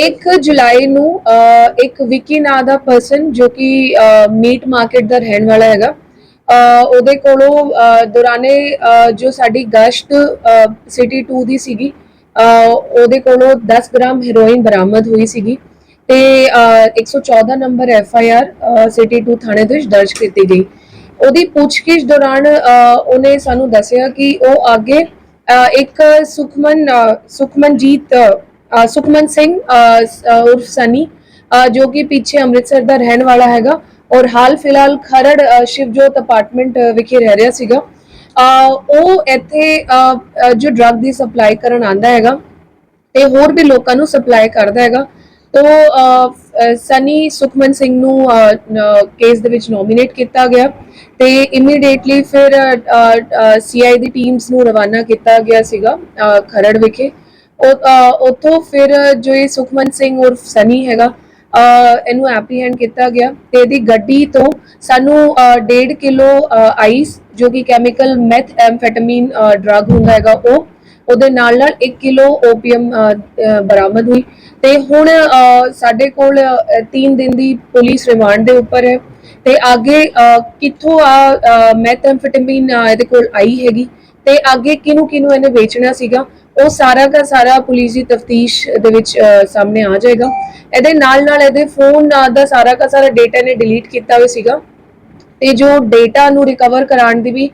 ਇੱਕ ਜੁਲਾਈ ਨੂੰ ਇੱਕ ਵਿਕੀ ਨਾਂ ਦਾ ਪਰਸਨ ਜੋ ਕਿ ਮੀਟ ਮਾਰਕੀਟ ਦਾ ਰਹਿਣ ਵਾਲਾ ਹੈਗਾ। ਉਹਦੇ ਕੋਲੋਂ ਦੌਰਾਨੇ ਜੋ ਸਾਡੀ ਗਸ਼ਤ ਸਿਟੀ 2 ਦੀ ਸੀਗੀ ਉਹਦੇ ਕੋਲੋਂ 10 ਗ੍ਰਾਮ ਹੈਰੋਇਨ ਬਰਾਮਦ ਹੋਈ ਸੀਗੀ ਤੇ ਅਹ, 114 number F I R city 2 ਥਾਣੇ ਦੇ ਵਿੱਚ ਦਰਜ ਕੀਤੀ ਗਈ। ਉਹਦੀ ਪੁੱਛਗਿੱਛ ਦੌਰਾਨ ਉਹਨੇ ਸਾਨੂੰ ਦੱਸਿਆ ਕਿ ਉਹ ਅੱਗੇ ਇੱਕ ਸੁਖਮਨ ਸੁਖਮਨਜੀਤ ਸੁਖਮਨ ਸਿੰਘ ਅਹ, ਉਰਫ ਸਨੀ ਜੋ ਕਿ ਪਿੱਛੇ ਅੰਮ੍ਰਿਤਸਰ ਦਾ ਰਹਿਣ ਵਾਲਾ ਹੈਗਾ ਔਰ ਹਾਲ ਫਿਲਹਾਲ ਖਰੜ ਸ਼ਿਵਜੋਤ ਅਪਾਰਟਮੈਂਟ ਵਿਖੇ ਰਹਿ ਰਿਹਾ ਸੀਗਾ। ਉਹ ਇੱਥੇ ਜੋ ਡਰੱਗ ਦੀ ਸਪਲਾਈ ਕਰਨ ਆਂਦਾ ਹੈਗਾ ਤੇ ਹੋਰ ਵੀ ਲੋਕਾਂ ਨੂੰ ਸਪਲਾਈ ਕਰਦਾ ਹੈਗਾ ਤੋ ਸਨੀ ਸੁਖਮਨ ਸਿੰਘ ਨੂੰ ਕੇਸ ਦੇ ਵਿੱਚ ਨੋਮੀਨੇਟ ਕੀਤਾ ਗਿਆ ਤੇ ਇਮੀਡੀਏਟਲੀ ਫਿਰ ਸੀਆਈ ਦੀ ਟੀਮਸ ਨੂੰ ਰਵਾਨਾ ਕੀਤਾ ਗਿਆ ਸੀਗਾ ਖਰੜ ਵਿਖੇ। ਉੱਥੋਂ ਫਿਰ ਜੋ ਇਹ ਸੁਖਮਨ ਸਿੰਘ ਉਰਫ ਸਨੀ ਹੈਗਾ ਇਹਨੂੰ ਐਪਰੀਹੈਂਡ ਕੀਤਾ ਗਿਆ ਤੇ ਇਹਦੀ ਗੱਡੀ ਤੋਂ ਸਾਨੂੰ 1.5 ਕਿਲੋ ਆਈਸ ਜੋ ਕਿ ਕੈਮੀਕਲ ਮੈਥ ਐਮਫੈਟਾਮੀਨ ਡਰਗ ਹੁੰਦਾ ਹੈਗਾ ਉਹ ਉਹਦੇ ਨਾਲ ਨਾਲ 1 ਕਿਲੋ ਓਪੀਅਮ ਬਰਾਮਦ ਹੋਈ ਤੇ ਹੁਣ ਸਾਡੇ ਕੋਲ 3 ਦਿਨ ਦੀ ਪੁਲਿਸ ਰਿਮਾਂਡ ਦੇ ਉੱਪਰ ਹੈ ਤੇ ਅੱਗੇ ਅ, ਕਿੱਥੋਂ ਆ ਮੈਥੈਂਫੈਟਾਮੀਨ ਇਹਦੇ ਕੋਲ ਆਈ ਹੈਗੀ ਤੇ ਅੱਗੇ ਕਿਹਨੂੰ ਕਿਹਨੂੰ ਇਹਨੇ ਵੇਚਣਾ ਸੀਗਾ ਉਹ ਸਾਰਾ ਦਾ ਸਾਰਾ ਪੁਲਿਸ ਦੀ ਤਫਤੀਸ਼ ਦੇ ਵਿੱਚ ਸਾਹਮਣੇ ਆ ਜਾਏਗਾ। ਇਹਦੇ ਨਾਲ ਨਾਲ ਇਹਦੇ ਫੋਨ ਦਾ ਸਾਰਾ ਦਾ ਸਾਰਾ ਡਾਟਾ ਨੇ ਡਿਲੀਟ ਕੀਤਾ ਹੋਇਆ ਸੀਗਾ। ਤੇ ਜੋ ਡਾਟਾ ਨੂੰ ਰਿਕਵਰ ਕਰਾਉਣ ਦੀ ਵੀ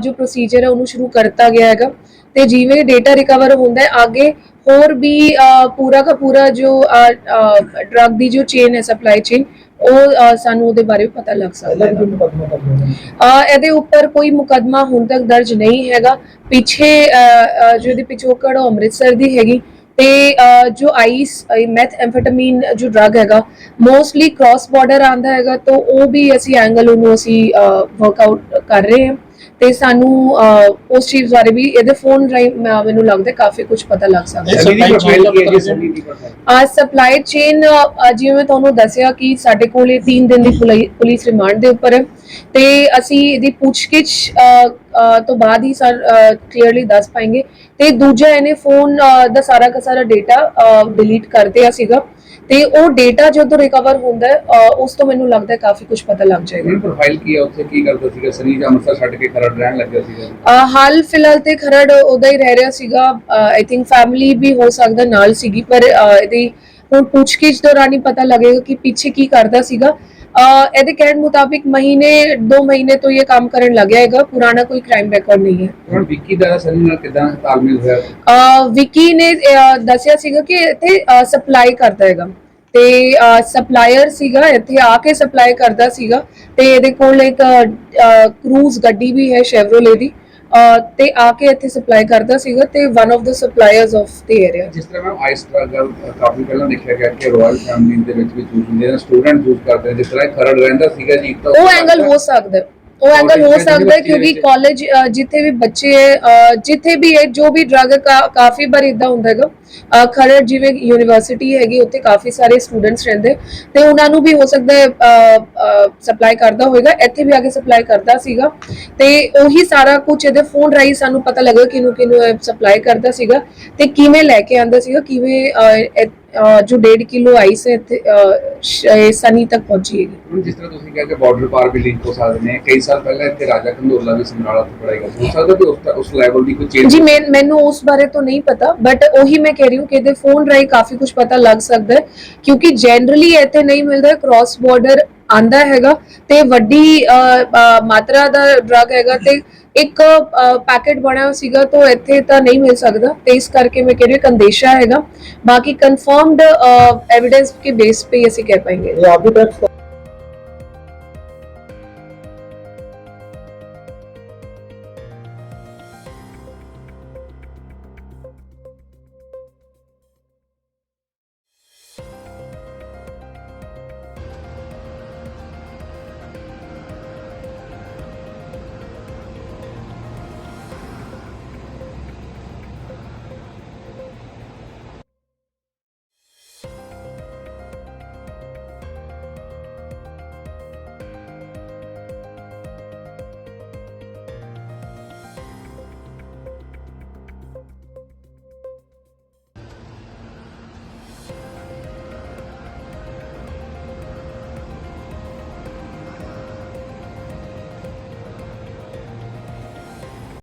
ਜੋ ਪ੍ਰੋਸੀਜਰ ਹੈ ਉਹਨੂੰ ਸ਼ੁਰੂ ਕਰਤਾ ਗਿਆ ਹੈਗਾ। ਤੇ ਜਿਵੇਂ ਡਾਟਾ ਰਿਕਵਰ ਹੁੰਦਾ ਹੈ, ਅੱਗੇ ਹੋਰ ਵੀ ਪੂਰਾ ਦਾ ਪੂਰਾ ਜੋ ਡਰਗ ਦੀ ਜੋ ਚੇਨ ਹੈ ਸਪਲਾਈ ਚੇਨ ਉਹ ਸਾਨੂੰ ਉਹਦੇ ਬਾਰੇ ਪਤਾ ਲੱਗ ਸਕਦਾ ਹੈ ਇਹਦੇ ਉੱਪਰ ਕੋਈ ਮੁਕਦਮਾ ਹੁਣ ਤੱਕ ਦਰਜ ਨਹੀਂ ਹੈਗਾ। ਪਿੱਛੇ ਜੋ ਇਹਦੀ ਪਿਛੋਕੜ ਅੰਮ੍ਰਿਤਸਰ ਦੀ ਹੈਗੀ। ਤੇ ਜੋ ਆਈਸ ਮੈਥ ਐਮਫੈਟਾਮੀਨ ਜੋ ਡਰਗ ਹੈਗਾ ਮੋਸਟਲੀ ਕ੍ਰਾਸ ਬਾਰਡਰ ਆਂਦਾ ਹੈਗਾ ਤਾਂ ਉਹ ਵੀ ਅਸੀਂ ਐਂਗਲ ਉਹਨੂੰ ਅਸੀਂ ਵਰਕਆਊਟ ਕਰ ਰਹੇ ਹਾਂ। ਤੇ ਸਾਨੂੰ ਉਸ ਚੀਜ਼ ਬਾਰੇ ਵੀ ਇਹਦੇ ਫੋਨ ਮੈਂ- ਮੈਨੂੰ ਲੱਗਦਾ ਕਾਫੀ ਕੁਝ ਪਤਾ ਲੱਗ ਸਕਦਾ। ਆ ਸਪਲਾਈ ਚੇਨ ਜਿਵੇਂ ਮੈਂ ਤੁਹਾਨੂੰ ਦੱਸਿਆ ਕਿ ਸਾਡੇ ਕੋਲ ਇਹ 3 ਦਿਨ ਦੀ ਪੁਲਿ- ਪੁਲਿਸ ਰਿਮਾਂਡ ਦੇ ਉੱਪਰ ਹੈ। ਤੇ ਅਸੀਂ ਇਹਦੀ ਪੁੱਛਗਿੱਛ ਤੋਂ ਬਾਅਦ ਹੀ ਸਰ ਕਲੀਅਰਲੀ ਦੱਸ ਪਾएंगे ਤੇ ਦੂਜਾ ਇਹਨੇ ਫੋਨ ਦਾ ਸਾਰਾ ਦਾ ਸਾਰਾ ਡਾਟਾ ਡਿਲੀਟ ਕਰ ਦਿਆ ਸੀਗਾ। ਤੇ ਉਹ ਡਾਟਾ ਜਦੋਂ ਰਿਕਵਰ ਹੁੰਦਾ ਹੈ ਅ, ਉਸ ਤੋਂ ਮੈਨੂੰ ਲੱਗਦਾ ਹੈ ਕਾਫੀ ਕੁਝ ਪਤਾ ਲੱਗ ਜਾਏਗਾ। ਸਨੀ ਪ੍ਰੋਫਾਈਲ ਕੀ ਹੈ? ਉੱਥੇ ਕੀ ਕਰਦਾ ਸੀਗਾ? ਜਾਂ ਅੰਮ੍ਰਿਤਸਰ ਛੱਡ ਕੇ ਖਰੜ ਰਹਿਣ ਲੱਗਿਆ ਸੀਗਾ ਅ, ਹਾਲ ਫਿਲਹਾਲ ਤੇ ਖਰੜ ਉਹਦਾ ਹੀ ਰਹਿ ਰਿਹਾ ਸੀਗਾ। ਆਈ ਥਿੰਕ ਫੈਮਿਲੀ ਵੀ ਹੋ ਸਕਦਾ ਨਾਲ ਸੀਗੀ ਪਰ ਅ, ਇਹਦੀ ਹੁਣ ਪੁੱਛਗਿੱਛ ਦੌਰਾਨ ਹੀ ਪਤਾ ਲੱਗੇਗਾ ਕਿ ਪਿੱਛੇ ਕੀ ਕਰਦਾ ਸੀਗਾ। ਇਹਦੇ ਕਹਿਣ ਮੁਤਾਬਿਕ ਮਹੀਨੇ 2 ਮਹੀਨੇ ਤੋਂ ਇਹ ਕੰਮ ਕਰਨ ਲੱਗਿਆ ਹੈਗਾ ਪੁਰਾਣਾ ਕੋਈ ਕ੍ਰਾਈਮ ਰਿਕਾਰਡ ਨਹੀਂ ਹੈ। ਹੁਣ ਵਿੱਕੀ ਦਾ ਸਨੀ ਨਾਲ ਕਿਦਾਂ ਤਾਲਮੇਲ ਹੋਇਆ? ਅ, ਵਿੱਕੀ ਨੇ ਦੱਸਿਆ ਸੀਗਾ ਕਿ ਇੱਥੇ ਸਪਲਾਈ ਕਰਦਾ ਹੈਗਾ। ਤੇ ਸਪਲਾਇਰ ਸੀਗਾ ਇੱਥੇ ਆ ਕੇ ਸਪਲਾਈ ਕਰਦਾ ਸੀਗਾ। ਤੇ ਇਹਦੇ ਕੋਲ ਇੱਕ ਕਰੂਜ਼ ਗੱਡੀ ਵੀ ਹੈ ਸ਼ੈਵਰੋਲੇ ਦੀ। ਤੇ ਆ ਕੇ ਇੱਥੇ ਸਪਲਾਈ ਕਰਦਾ ਸੀਗਾ ਤੇ one of the suppliers of the area ਜਿਸ ਤਰ੍ਹਾਂ ਮੈਂ ਆਈਸ ਡਰਗ ਕਾਫੀ ਪਹਿਲਾਂ ਦੇਖਿਆ ਗਿਆ ਕਿ ਰਾਇਲ ਫੈਮਿਲੀ ਦੇ ਵਿੱਚ ਵੀ ਯੂਜ਼ ਹੁੰਦੇ ਨੇ ਸਟੂਡੈਂਟ ਯੂਜ਼ ਕਰਦੇ ਨੇ ਜਿਸ ਤਰ੍ਹਾਂ ਇਹ ਖਰੜ ਰਹਿੰਦਾ ਸੀਗਾ ਜੀ ਤਾਂ ਉਹ ਐਂਗਲ ਹੋ ਸਕਦਾ। ਉਹ ਐਂਗਲ ਹੋ ਸਕਦਾ ਹੈ ਕਿਉਂਕਿ ਕਾਲਜ ਜਿੱਥੇ ਵੀ ਬੱਚੇ ਜਿੱਥੇ ਵੀ ਹੈ ਜੋ ਵੀ ਡਰਗ ਕਾਫੀ ਵਾਰ ਇਦਾਂ ਹੁੰਦਾ ਹੈਗਾ ਖਰੜ ਜਿਵੇਂ ਯੂਨੀਵਰਸਿਟੀ ਹੈਗੀ ਉੱਥੇ ਕਾਫੀ ਸਾਰੇ ਸਟੂਡੈਂਟਸ ਰਹਿੰਦੇ। ਤੇ ਉਹਨਾਂ ਨੂੰ ਵੀ ਹੋ ਸਕਦਾ ਹੈ ਸਪਲਾਈ ਕਰਦਾ ਹੋਵੇਗਾ ਇੱਥੇ ਵੀ ਆ ਕੇ ਸਪਲਾਈ ਕਰਦਾ ਸੀਗਾ। ਤੇ ਉਹੀ ਸਾਰਾ ਕੁਝ ਇਹਦੇ ਫੋਨ ਰਾਹੀਂ ਸਾਨੂੰ ਪਤਾ ਲੱਗਾ ਕਿਨੂੰ ਕਿਨੂੰ ਸਪਲਾਈ ਕਰਦਾ ਸੀਗਾ ਤੇ ਕਿਵੇਂ ਲੈ ਕੇ ਆਂਦਾ ਸੀਗਾ ਕਿਵੇਂ ਜੋ 1.5 ਕਿਲੋ ਆਈਸ ਇੱਥੇ ਸ਼- ਸਨੀ ਤੱਕ ਪਹੁੰਚੀ ਹੈਗੀ। ਜਿਸ ਤਰ੍ਹਾਂ ਤੁਸੀਂ ਕਿਹਾ ਕਿ ਬਾਰਡਰ ਪਾਰ ਵੀ ਲਿੰਕ ਹੋ ਸਕਦੇ ਨੇ ਕਈ ਸਾਲ ਪਹਿਲਾਂ ਇੱਥੇ ਰਾਜਾ ਕੰਦੋਲਾ ਵੀ ਸਮਰਾਲਾ ਤੋਂ ਪੜਾਈ ਕਰਦਾ ਹੋ ਸਕਦਾ ਕਿ ਉਸ ਉਸ ਲੈਵਲ ਦੀ ਕੋਈ ਚੇਂਜ ਜੀ ਮੈਨੂੰ ਉਸ ਬਾਰੇ ਤਾਂ ਨਹੀਂ ਪਤਾ ਬਟ ਉਹੀ ਮੈਂ ਕਹਿ ਰਹੀ ਹੂੰ ਕਿ ਇਹਦੇ ਫੋਨ ਰਾਈ ਕਾਫੀ ਕੁਝ ਪਤਾ ਲੱਗ ਸਕਦਾ ਹੈ, ਕਿਉਂਕਿ ਜਨਰਲੀ ਇੱਥੇ ਨਹੀਂ ਮਿਲਦਾ ਕ੍ਰਾਸ ਬਾਰਡਰ ਆਂਦਾ ਹੈਗਾ ਤੇ ਵੱਡੀ ਮਾਤਰਾ ਦਾ ਡਰਗ ਹੈਗਾ ਤੇ ਇੱਕ ਪੈਕੇਟ ਬਣਿਆ ਸੀਗਾ ਤੋਂ ਇੱਥੇ ਤਾਂ ਨਹੀਂ ਮਿਲ ਸਕਦਾ ਤੇ ਇਸ ਕਰਕੇ ਮੈਂ ਕਹਿ ਰਹੀ ਹਾਂ ਕੰਦੇਸ਼ਾ ਹੈਗਾ। ਬਾਕੀ ਕਨਫਰਮਡ ਐਵੀਡੈਂਸ ਕੇ ਬੇਸ ਤੇ ਅਸੀਂ ਕਹਿ ਪਾਏਗੇ। ਇਹ ਆਰਬਿਟਰਸ